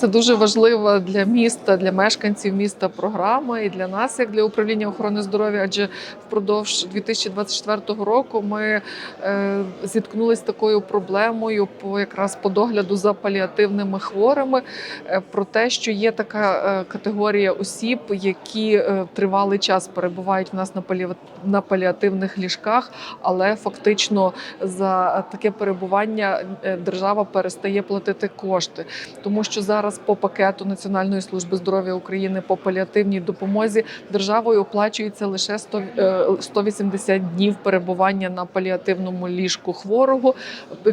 Це дуже важлива для міста, для мешканців міста програма і для нас, як для управління охорони здоров'я. Адже впродовж 2024 року ми е, зіткнулися з такою проблемою по якраз по догляду за паліативними хворими. е, Про те, що є така е, категорія осіб, які е, тривалий час перебувають в нас на паліа- на паліативних ліжках, але фактично за таке перебування е, держава перестає платити кошти тому що зараз по пакету Національної служби здоров'я України по паліативній допомозі державою оплачується лише 100, е, 180 днів перебування на паліативному ліжку хворого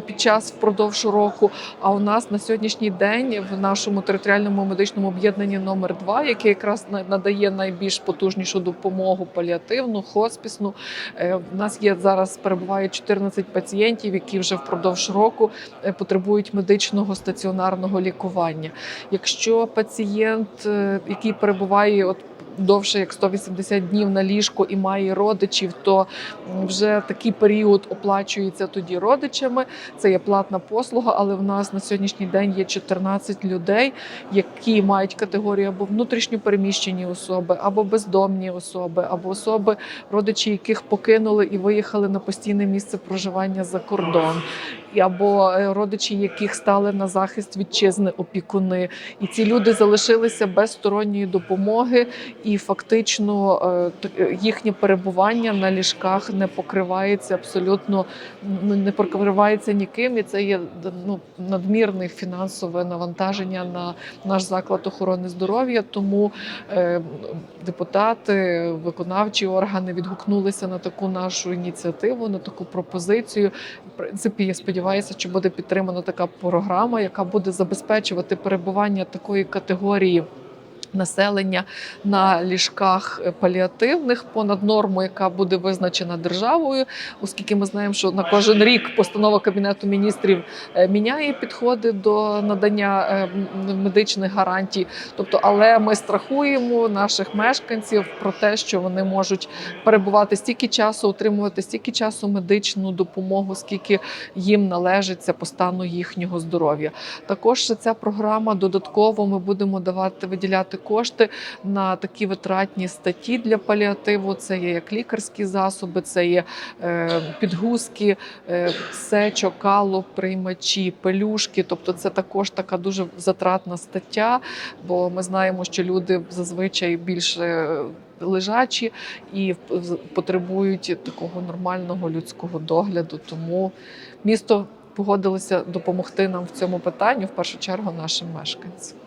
під час впродовж року. А у нас на сьогоднішній день в нашому територіальному медичному об'єднанні номер 2 яке якраз на- надає найбільш потужнішу допомогу паліативну, хоспісну. е, В нас є зараз перебуває 14 пацієнтів, які вже впродовж року е, потребують медичного стаціонарного лікування. Якщо пацієнт, е, який перебуває от довше як 180 днів на ліжку і має родичів, то вже такий період оплачується тоді родичами. Це є платна послуга, але в нас на сьогоднішній день є 14 людей, які мають категорію або внутрішньо переміщені особи, або бездомні особи, або особи, родичі яких покинули і виїхали на постійне місце проживання за кордон, або е, родичі, яких стали на захист вітчизни опікуни, і ці люди залишилися без сторонньої допомоги, і фактично е, е, їхнє перебування на ліжках не покривається абсолютно ну, не покривається ніким, і це є ну, надмірне фінансове навантаження на наш заклад охорони здоров'я. Тому депутати, виконавчі органи відгукнулися на таку нашу ініціативу, на таку пропозицію. В принципі, я сподіваюся, що буде підтримана така програма, яка буде забезпечувати перебування такої категорії. Населення на ліжках е, паліативних понад норму, яка буде визначена державою, оскільки ми знаємо, що на кожен рік постанова кабінету міністрів е, міняє підходи до надання е, медичних гарантій. Тобто, але ми страхуємо наших мешканців про те, що вони можуть перебувати стільки часу, отримувати стільки часу медичну допомогу, скільки їм належиться по стану їхнього здоров'я. Також ця програма додатково ми будемо давати виділяти кошти на такі витратні статті для паліативу. Це є як лікарські засоби, це є е, підгузки, е, сечо, кало, приймачі, пелюшки. Тобто, це також така дуже затратна стаття, бо ми знаємо, що люди зазвичай більше. Лежачі і потребують такого нормального людського догляду. Тому місто погодилося допомогти нам в цьому питанні в першу чергу нашим мешканцям.